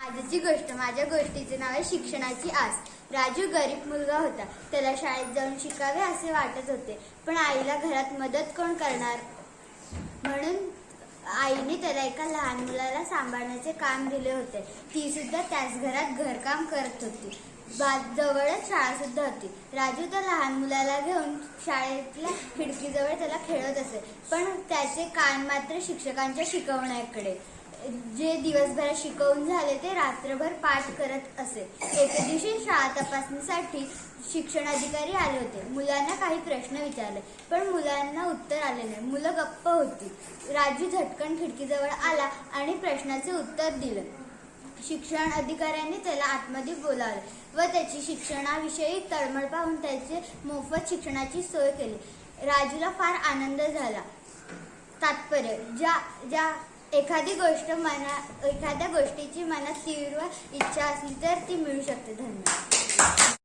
आजची गोष्ट माझ्या गोष्टीचे नाव आहे शिक्षणाची आस. राजू गरीब मुलगा होता. त्याला शाळेत जाऊन शिकावे असे वाटत होते. पण आईला घरात मदत कोण करणार? म्हणून आईने त्याला एका लहान मुलाला सांभाळण्याचे काम दिले होते. ती सुद्धा त्याच घरात घरकाम करत होती. जवळच शाळा सुद्धा होती. राजू त्या लहान मुलाला घेऊन शाळेतल्या खिडकीजवळ त्याला खेळत असे. पण त्याचे कान मात्र शिक्षकांच्या शिकवण्याकडे. जे दिवसभरात शिकवून झाले ते रात्रभर पाठ करत असे. एके दिवशी शाळा तपासणीसाठी शिक्षण अधिकारी आले होते. मुलांना काही प्रश्न विचारले पण मुलांना उत्तर आले नाही. मुलं गप्प होती. राजू झटकन खिडकीजवळ आला आणि प्रश्नाचे उत्तर दिलं. शिक्षण अधिकाऱ्यांनी त्याला आतमध्ये बोलावले व त्याची शिक्षणाविषयी तळमळ पाहून त्याचे मोफत शिक्षणाची सोय केली. राजूला फार आनंद झाला. तात्पर्य ज्या ज्या एखादी गोष्ट मना एखाद्या गोष्टीची मनात तीव्र इच्छा असली तर ती मिळू शकते. धन्यवाद.